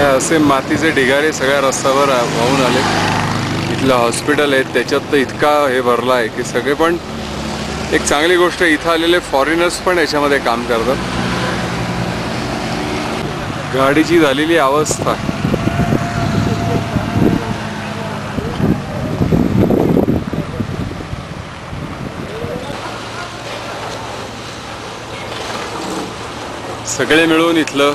हे असे मातीचे ढिगारे सगळ्या रस्त्यावर वाहून आले. इथलं हॉस्पिटल आहे त्याच्यात तर इतका हे भरला आहे की सगळे पण एक चांगली गोष्ट इथं आलेले फॉरेनर्स पण याच्यामध्ये काम करतात. गाडीची झालेली अवस्था. सगळे मिळून इथलं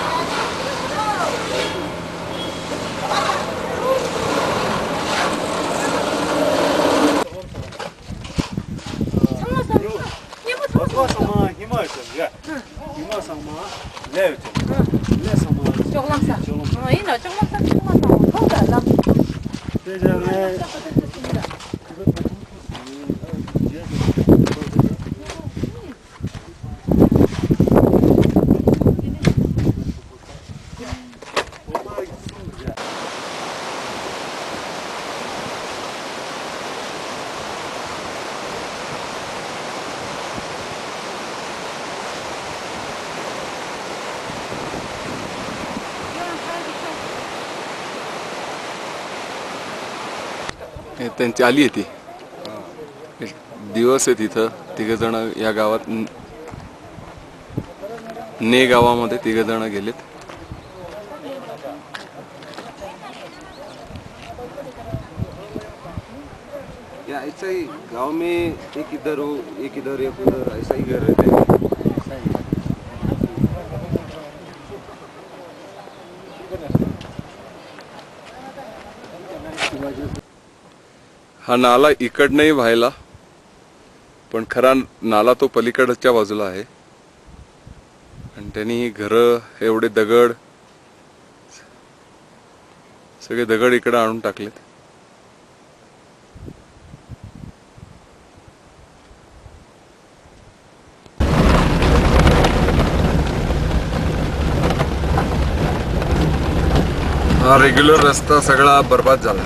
hima sama hima chum hima sama le chum le sama choklam sa choklam ina choklam sa choklam sa ko da la हे त्यांची आली आहे ती. एक दिवस आहे तिथं. तिघ जण या गावात न- गावामध्ये तिघ जण गेलेत. ऐसा ही गांव में एक इधर हो एक इधर एक उधर ऐसा ही घर रहते हैं। हा हा नाला इकडनंही व्हायला पण खरा नाला तो पलीकडच्या बाजूला आहे. आणि त्यांनी घरं एवढे दगड सगळे दगड इकडे आणून टाकलेत. हा रेग्युलर रस्ता सगळा बर्बाद झाला.